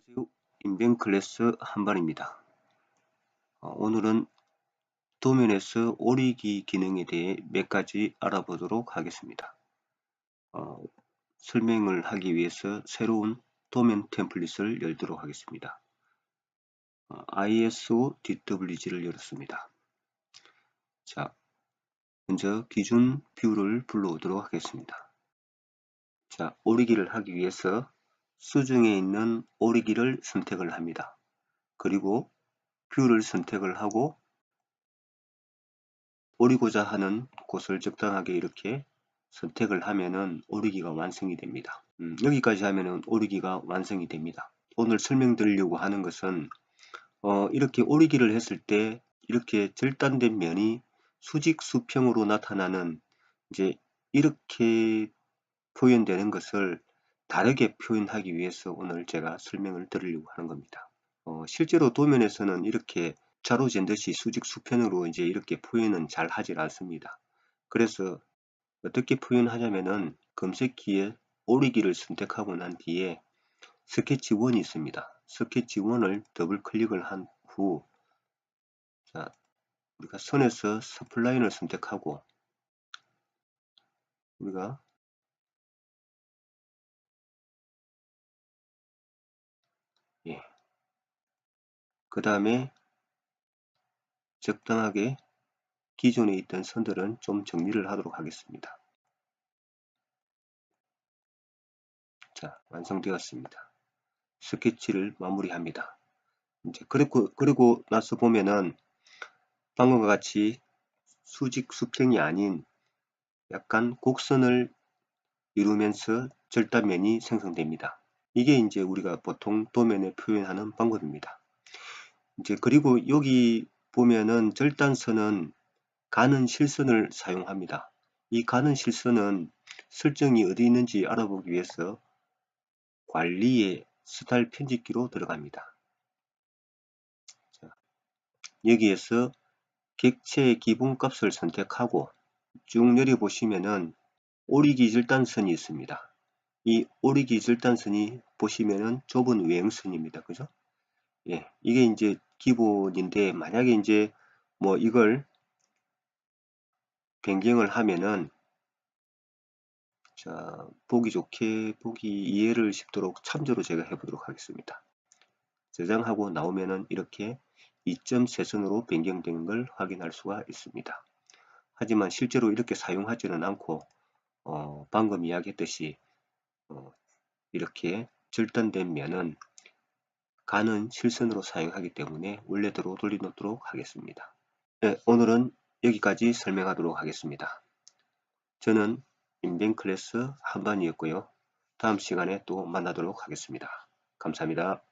안녕하세요. 인벤 클래스 한반입니다. 어, 오늘은 도면에서 오리기 기능에 대해 몇 가지 알아보도록 하겠습니다. 어, 설명을 하기 위해서 새로운 도면 템플릿을 열도록 하겠습니다. 어, ISO DWG를 열었습니다. 자, 먼저 기준 뷰를 불러오도록 하겠습니다. 자, 오리기를 하기 위해서 수중에 있는 오리기를 선택을 합니다. 그리고 뷰를 선택을 하고 오리고자 하는 곳을 적당하게 이렇게 선택을 하면은 오리기가 완성이 됩니다. 음, 여기까지 하면은 오리기가 완성이 됩니다. 오늘 설명드리려고 하는 것은 어, 이렇게 오리기를 했을 때 이렇게 절단된 면이 수직 수평으로 나타나는 이제 이렇게 표현되는 것을 다르게 표현하기 위해서 오늘 제가 설명을 드리려고 하는 겁니다. 어, 실제로 도면에서는 이렇게 자로 잰 듯이 수직 수편으로 이제 이렇게 표현은 잘 하질 않습니다. 그래서 어떻게 표현하냐면은 검색기에 오리기를 선택하고 난 뒤에 스케치 1이 있습니다. 스케치 1을 더블 클릭을 한 후, 자, 우리가 선에서 스플라인을 선택하고, 우리가 그 다음에 적당하게 기존에 있던 선들은 좀 정리를 하도록 하겠습니다. 자, 완성되었습니다. 스케치를 마무리합니다. 이제 그리고 그리고 나서 보면은 방금과 같이 수직 수평이 아닌 약간 곡선을 이루면서 절단면이 생성됩니다. 이게 이제 우리가 보통 도면에 표현하는 방법입니다. 이제 그리고 여기 보면은 절단선은 가는 실선을 사용합니다. 이 가는 실선은 설정이 어디 있는지 알아보기 위해서 관리의 스타일 편집기로 들어갑니다. 자, 여기에서 객체의 기본값을 선택하고 쭉 내려보시면은 오리기 절단선이 있습니다. 이 오리기 절단선이 보시면은 좁은 외형선입니다. 그죠? 예, 이게 이제 기본인데 만약에 이제 뭐 이걸 변경을 하면은 자 보기 좋게 보기 이해를 쉽도록 참조로 제가 해보도록 하겠습니다. 저장하고 나오면은 이렇게 2.3선으로 변경된 걸 확인할 수가 있습니다. 하지만 실제로 이렇게 사용하지는 않고 어, 방금 이야기했듯이 어, 이렇게 절단된 면은 가는 실선으로 사용하기 때문에 원래대로 돌려놓도록 하겠습니다. 네, 오늘은 여기까지 설명하도록 하겠습니다. 저는 인벤 클래스 한반이었고요. 다음 시간에 또 만나도록 하겠습니다. 감사합니다.